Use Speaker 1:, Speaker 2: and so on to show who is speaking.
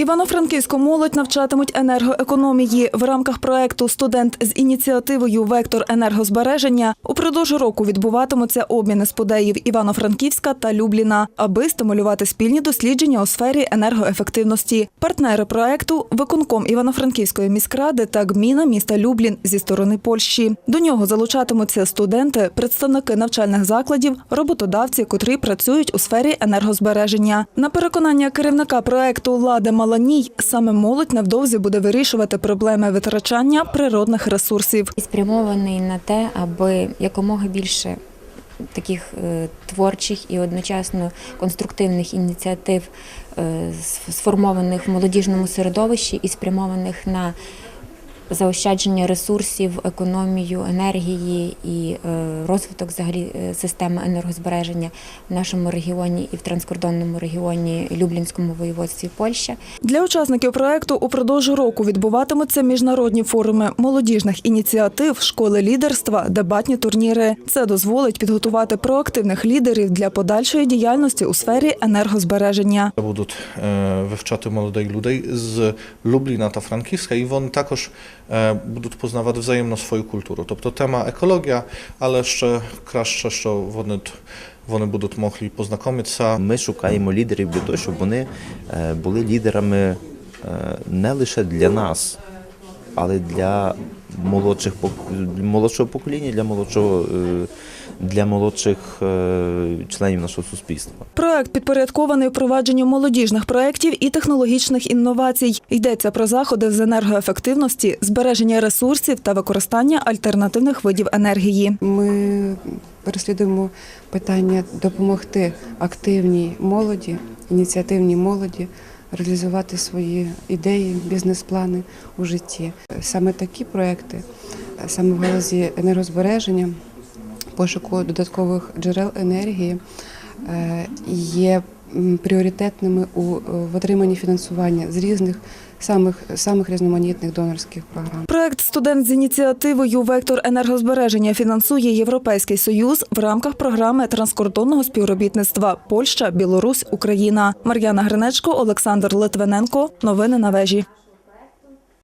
Speaker 1: Івано-Франківську молодь навчатимуть енергоекономії в рамках проекту Студент з ініціативою Вектор енергозбереження упродовж року відбуватимуться обміни сподеїв Івано-Франківська та Любліна, аби стимулювати спільні дослідження у сфері енергоефективності. Партнери проекту виконком Івано-Франківської міськради та гміна міста Люблін зі сторони Польщі. До нього залучатимуться студенти, представники навчальних закладів, роботодавці, котрі працюють у сфері енергозбереження. На переконання керівника проекту Лади Маланій, саме молодь невдовзі буде вирішувати проблеми витрачання природних ресурсів.
Speaker 2: спрямований на те, аби якомога більше таких е, творчих і одночасно конструктивних ініціатив е, сформованих в молодіжному середовищі і спрямованих на заощадження ресурсів, економію енергії і е, розвиток взагалі е, системи енергозбереження в нашому регіоні і в транскордонному регіоні Люблінському воєводстві Польща.
Speaker 1: Для учасників проекту упродовж року відбуватимуться міжнародні форуми молодіжних ініціатив, школи лідерства, дебатні турніри. Це дозволить підготувати проактивних лідерів для подальшої діяльності у сфері енергозбереження.
Speaker 3: Будуть е, вивчати молодих людей з Lublina та Франківська, і вони також будуть познавати взаємно свою культуру. Тобто тема екологія, але ще краще, що вони, вони будуть могли познайомитися
Speaker 4: Ми шукаємо лідерів для того, щоб вони були лідерами не лише для нас, але для молодших молодшого покоління, для молодшого е, для молодших е, членів нашого суспільства.
Speaker 1: Проект підпорядкований впровадженню молодіжних проєктів і технологічних інновацій. Йдеться про заходи з енергоефективності, збереження ресурсів та використання альтернативних видів енергії.
Speaker 5: Ми переслідуємо питання допомогти активній молоді, ініціативній молоді реалізувати свої ідеї, бізнес-плани у житті. Саме такі проекти, саме в галузі енергозбереження, пошуку додаткових джерел енергії е, є пріоритетними у е, в отриманні фінансування з різних самих самих різноманітних донорських програм.
Speaker 1: Проект Студент з ініціативою Вектор енергозбереження фінансує Європейський Союз в рамках програми транскордонного співробітництва Польща, Білорусь, Україна. Мар'яна Гринечко, Олександр Литвиненко. Новини на вежі.